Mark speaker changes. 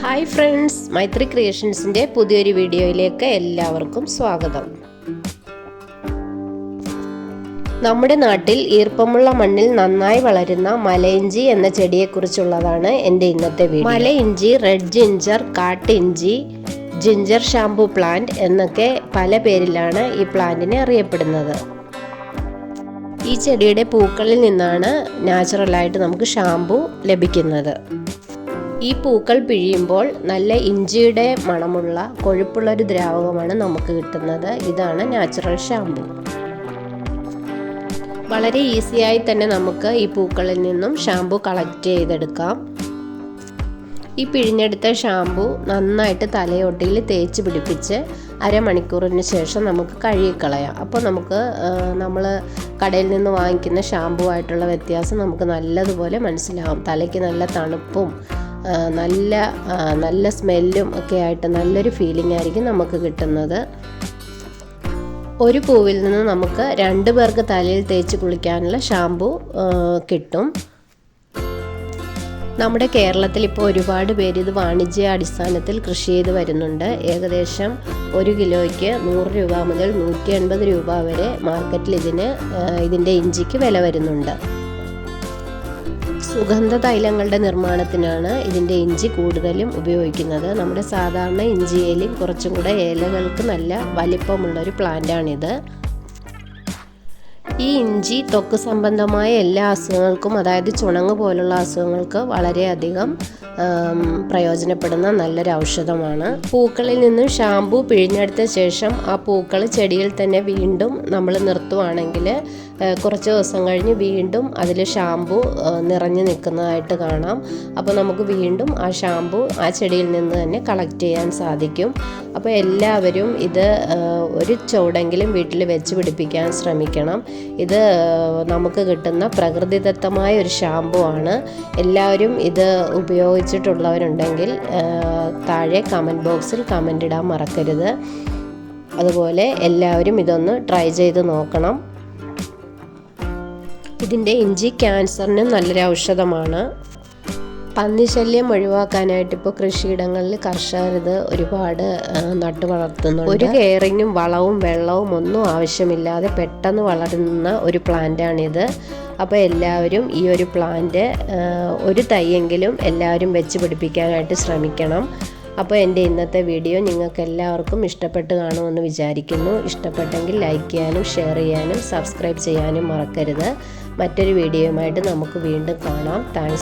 Speaker 1: Hi friends മൈത്രി ക്രിയേഷൻസിന്റെ പുതിയൊരു വീഡിയോയിലേക്ക് എല്ലാവർക്കും സ്വാഗതം. നമ്മുടെ നാട്ടിൽ ഈർപ്പമുള്ള മണ്ണിൽ നന്നായി വളരുന്ന മലയിഞ്ചി എന്ന ചെടിയെക്കുറിച്ചുള്ളതാണ് എന്റെ ഇന്നത്തെ വീഡിയോ. മലയിഞ്ചി റെഡ് ജിഞ്ചർ കാട്ടിഞ്ചി ജിഞ്ചർ ഷാംപൂ പ്ലാന്റ് എന്നൊക്കെ പല പേരിലാണ് ഈ പ്ലാന്റിനെ അറിയപ്പെടുന്നത്. ഈ ചെടിയുടെ പൂക്കളിൽ നിന്നാണ് നാച്ചുറലായിട്ട് നമുക്ക് ഷാംപൂ ലഭിക്കുന്നത്. ഈ പൂക്കൾ പിഴിയുമ്പോൾ നല്ല ഇഞ്ചിയുടെ മണമുള്ള കൊഴുപ്പുള്ള ഒരു ദ്രാവകമാണ് നമുക്ക് കിട്ടുന്നത്. ഇതാണ് നാച്ചുറൽ ഷാംപൂ. വളരെ ഈസിയായി തന്നെ നമുക്ക് ഈ പൂക്കളിൽ നിന്നും ഷാംപൂ കളക്ട് ചെയ്തെടുക്കാം. ഈ പിഴിഞ്ഞെടുത്ത ഷാംപൂ നന്നായിട്ട് തലയോട്ടിയിൽ തേച്ച് പിടിപ്പിച്ച് അരമണിക്കൂറിന് ശേഷം നമുക്ക് കഴുകിക്കളയാം. അപ്പോൾ നമുക്ക് നമ്മൾ കടയിൽ നിന്ന് വാങ്ങിക്കുന്ന ഷാംപൂ ആയിട്ടുള്ള വ്യത്യാസം നമുക്ക് നല്ലതുപോലെ മനസ്സിലാവും. തലയ്ക്ക് നല്ല തണുപ്പും നല്ല നല്ല സ്മെല്ലും ഒക്കെ ആയിട്ട് നല്ലൊരു ഫീലിംഗ് ആയിരിക്കും നമുക്ക് കിട്ടുന്നത്. ഒരു പൂവിൽ നിന്ന് നമുക്ക് രണ്ട് പേർക്ക് തലയിൽ തേച്ച് കുളിക്കാനുള്ള ഷാംപൂ കിട്ടും. നമ്മുടെ കേരളത്തിൽ ഇപ്പോൾ ഒരുപാട് പേര് ഇത് വാണിജ്യ അടിസ്ഥാനത്തിൽ കൃഷി ചെയ്ത് വരുന്നുണ്ട്. ഏകദേശം ഒരു കിലോയ്ക്ക് നൂറ് രൂപ മുതൽ നൂറ്റി എൺപത് രൂപ വരെ മാർക്കറ്റിൽ ഇതിന് ഇതിന്റെ ഇഞ്ചിക്ക് വില വരുന്നുണ്ട്. സുഗന്ധ തൈലങ്ങളുടെ നിർമ്മാണത്തിനാണ് ഇതിന്റെ ഇഞ്ചി കൂടുതലും ഉപയോഗിക്കുന്നത്. നമ്മുടെ സാധാരണ ഇഞ്ചിയേലും കുറച്ചും കൂടെ ഇലകൾക്ക് നല്ല വലിപ്പമുള്ളൊരു പ്ലാന്റാണിത് ഈ ഇഞ്ചി ത്വക്ക് സംബന്ധമായ എല്ലാ അസുഖങ്ങൾക്കും അതായത് ചുണങ്ങ് പോലുള്ള അസുഖങ്ങൾക്ക് വളരെയധികം പ്രയോജനപ്പെടുന്ന നല്ലൊരു ഔഷധമാണ്. പൂക്കളിൽ നിന്നും ഷാമ്പു പിഴിഞ്ഞെടുത്ത ശേഷം ആ പൂക്കൾ ചെടിയിൽ തന്നെ വീണ്ടും നമ്മൾ നിർത്തുവാണെങ്കിൽ കുറച്ച് ദിവസം കഴിഞ്ഞ് വീണ്ടും അതിൽ ഷാമ്പു നിറഞ്ഞു നിൽക്കുന്നതായിട്ട് കാണാം. അപ്പോൾ നമുക്ക് വീണ്ടും ആ ഷാമ്പു ആ ചെടിയിൽ നിന്ന് തന്നെ കളക്ട് ചെയ്യാൻ സാധിക്കും. അപ്പോൾ എല്ലാവരും ഇത് ഒരു ചുവടെങ്കിലും വീട്ടിൽ വെച്ച് പിടിപ്പിക്കാൻ ശ്രമിക്കണം. ഇത് നമുക്ക് കിട്ടുന്ന പ്രകൃതിദത്തമായ ഒരു ഷാമ്പു ആണ്. എല്ലാവരും ഇത് ഉപയോഗിച്ചിട്ടുള്ളവരുണ്ടെങ്കിൽ താഴെ കമന്റ് ബോക്സിൽ കമന്റ് ഇടാൻ മറക്കരുത്. അതുപോലെ എല്ലാവരും ഇതൊന്ന് ട്രൈ ചെയ്ത് നോക്കണം. ഇതിന്റെ ഇഞ്ചി ക്യാൻസറിന് നല്ലൊരു ഔഷധമാണ്. പന്നിശല്യം ഒഴിവാക്കാനായിട്ട് ഇപ്പോൾ കൃഷിയിടങ്ങളിൽ കർഷകർ ഇത് ഒരുപാട് നട്ടു വളർത്തുന്നുണ്ട്. ഒരു കെയറിങ്ങും വളവും വെള്ളവും ഒന്നും ആവശ്യമില്ലാതെ പെട്ടെന്ന് വളരുന്ന ഒരു പ്ലാന്റാണിത്. അപ്പോൾ എല്ലാവരും ഈ ഒരു പ്ലാന്റ് ഒരു തൈയെങ്കിലും എല്ലാവരും വെച്ച് പിടിപ്പിക്കാനായിട്ട് ശ്രമിക്കണം. അപ്പോൾ എന്റെ ഇന്നത്തെ വീഡിയോ നിങ്ങൾക്ക് എല്ലാവർക്കും ഇഷ്ടപ്പെട്ട് കാണുമെന്ന് വിചാരിക്കുന്നു. ഇഷ്ടപ്പെട്ടെങ്കിൽ ലൈക്ക് ചെയ്യാനും ഷെയർ ചെയ്യാനും സബ്സ്ക്രൈബ് ചെയ്യാനും മറക്കരുത്. മറ്റൊരു വീഡിയോയുമായിട്ട് നമുക്ക് വീണ്ടും കാണാം. താങ്ക്സ്.